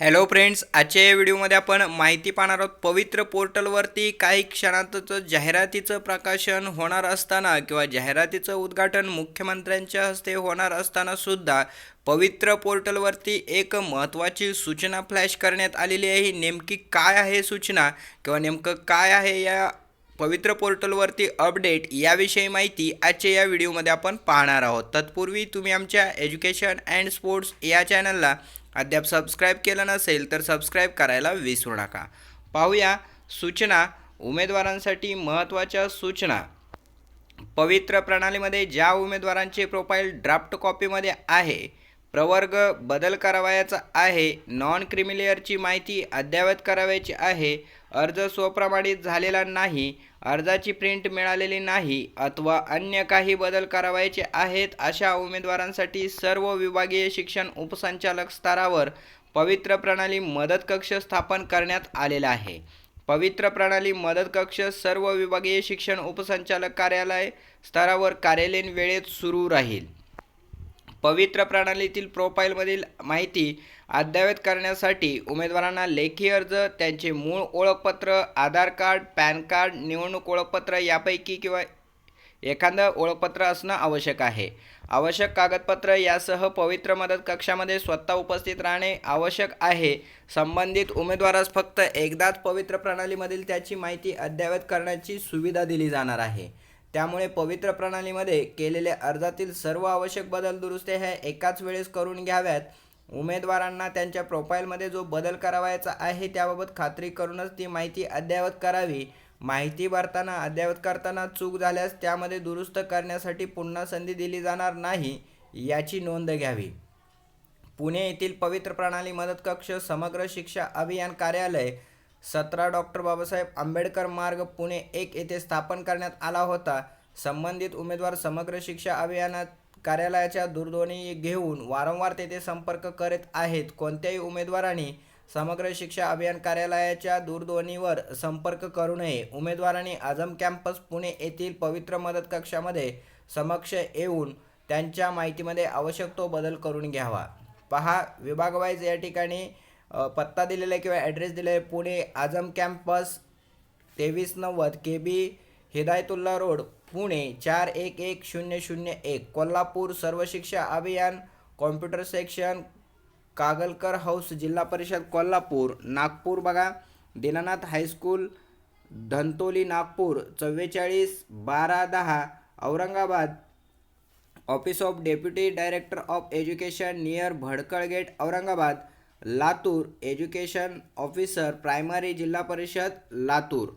Hello friends आजच्या या व्हिडिओमध्ये आपण माहिती पाहणार आहोत पवित्र पोर्टलवरती काही क्षणातच जाहिरातीचं प्रकाशन होणार असताना किंवा जाहिरातीचं उद्घाटन मुख्यमंत्र्यांच्या हस्ते होणार असताना सुद्धा पवित्र पोर्टलवरती एक महत्त्वाची सूचना फ्लॅश करण्यात आलेली आहे. ही नेमकी काय आहे सूचना किंवा नेमकं काय आहे या पवित्र पोर्टलवरती अपडेट याविषयी माहिती आजच्या या व्हिडिओमध्ये आपण पाहणार आहोत. तत्पूर्वी तुम्ही आमच्या एज्युकेशन अँड स्पोर्ट्स या चॅनलला अद्याप सबस्क्राईब केलं नसेल तर सबस्क्राईब करायला विसरू नका. पाहूया सूचना उमेदवारांसाठी महत्त्वाच्या सूचना. पवित्र प्रणालीमध्ये ज्या उमेदवारांचे प्रोफाईल ड्राफ्ट कॉपीमध्ये आहे प्रवर्ग बदल करावयाचा आहे नॉन क्रिमिलेअरची माहिती अद्ययावत करावयाची आहे अर्ज स्वप्रमाणित झालेला नाही अर्जाची प्रिंट मिळालेली नाही अथवा अन्य काही बदल करावयाचे आहेत अशा उमेदवारांसाठी सर्व विभागीय शिक्षण उपसंचालक स्तरावर पवित्र प्रणाली मदत कक्ष स्थापन करण्यात आलेला आहे. पवित्र प्रणाली मदत कक्ष सर्व विभागीय शिक्षण उपसंचालक कार्यालय स्तरावर कार्यालयीन वेळेत सुरू राहील. पवित्र प्रणालीतील प्रोफाईलमधील माहिती अद्ययावत करण्यासाठी उमेदवारांना लेखी अर्ज त्यांचे मूळ ओळखपत्र आधार कार्ड पॅन कार्ड निवडणूक ओळखपत्र यापैकी किंवा एखादं ओळखपत्र असणं आवश्यक आहे. आवश्यक कागदपत्र यासह पवित्र मदत कक्षामध्ये स्वतः उपस्थित राहणे आवश्यक आहे. संबंधित उमेदवारास फक्त एकदाच पवित्र प्रणालीमधील त्याची माहिती अद्ययावत करण्याची सुविधा दिली जाणार आहे. त्यामुळे पवित्र प्रणालीमध्ये केलेल्या अर्जातील सर्व आवश्यक बदल दुरुस्त्या ह्या एकाच वेळेस करून घ्याव्यात. उमेदवारांना त्यांच्या प्रोफाईलमध्ये जो बदल करावायचा आहे त्याबाबत खात्री करूनच ती माहिती अद्ययावत करावी. माहिती भरताना अद्ययावत करताना चूक झाल्यास त्यामध्ये दुरुस्त करण्यासाठी पुन्हा संधी दिली जाणार नाही याची नोंद घ्यावी. पुणे येथील पवित्र प्रणाली मदत कक्ष समग्र शिक्षा अभियान कार्यालय सतरा डॉक्टर बाबासाहेब आंबेडकर मार्ग पुणे एक येथे स्थापन करण्यात आला होता. संबंधित उमेदवार समग्र शिक्षा अभियानात कार्यालयाच्या दूरध्वनी घेऊन वारंवार तेथे संपर्क करीत आहेत. कोणत्याही उमेदवारांनी समग्र शिक्षा अभियान कार्यालयाच्या दूरध्वनीवर संपर्क करू नये. उमेदवारांनी आझम कॅम्पस पुणे येथील पवित्र मदत कक्षामध्ये समक्ष येऊन त्यांच्या माहितीमध्ये आवश्यक तो बदल करून घ्यावा. पहा विभागवाईज या ठिकाणी पत्ता दिलेला आहे किंवा ॲड्रेस दिलेला आहे. पुणे आझम कॅम्पस तेवीस नव्वद K B Hidayatullah road Pune चार एक एक शून्य शून्य एक. कोल्हापूर सर्व शिक्षा अभियान कॉम्प्युटर सेक्शन कागलकर हाऊस जिल्हा परिषद कोल्हापूर. नागपूर बघा. दीनानाथ हायस्कूल धंतोली नागपूर चव्वेचाळीस बारा दहा. Aurangabad office of deputy director of education near Bhadkal gate Aurangabad. Latur education officer primary Zilla Parishad Latur.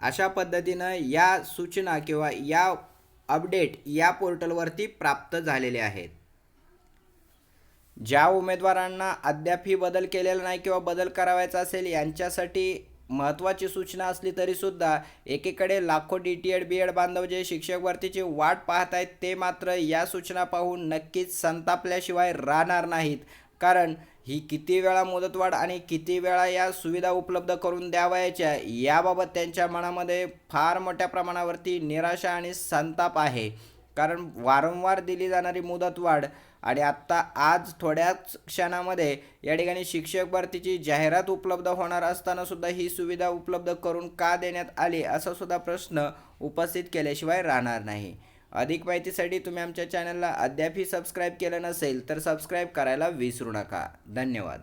अशा पद्धतीनं या सूचना किंवा या अपडेट या पोर्टलवरती प्राप्त झालेले आहेत. ज्या उमेदवारांना अद्याप ही बदल केलेला नाही किंवा बदल करावायचा असेल यांच्यासाठी महत्त्वाची सूचना असली तरीसुद्धा एकीकडे लाखो D T Ed B Ed बांधव जे शिक्षक भरतीची वाट पाहत आहेत ते मात्र या सूचना पाहून नक्कीच संतापल्याशिवाय राहणार नाहीत. कारण ही किती वेळा मुदतवाढ आणि किती वेळा या सुविधा उपलब्ध करून द्यावयाच्या याबाबत त्यांच्या मनामध्ये फार मोठ्या प्रमाणावरती निराशा आणि संताप आहे. कारण वारंवार दिली जाणारी मुदतवाढ आणि आत्ता आज थोड्याच क्षणामध्ये या ठिकाणी शिक्षक भरतीची जाहिरात उपलब्ध होणार असताना सुद्धा ही सुविधा उपलब्ध करून का देण्यात आली असा सुद्धा प्रश्न उपस्थित केल्याशिवाय राहणार नाही. अधिक माहितीसाठी तुम्ही आमच्या चॅनलला अद्यापही सबस्क्राईब केलं नसेल तर सबस्क्राईब करायला विसरू नका. धन्यवाद.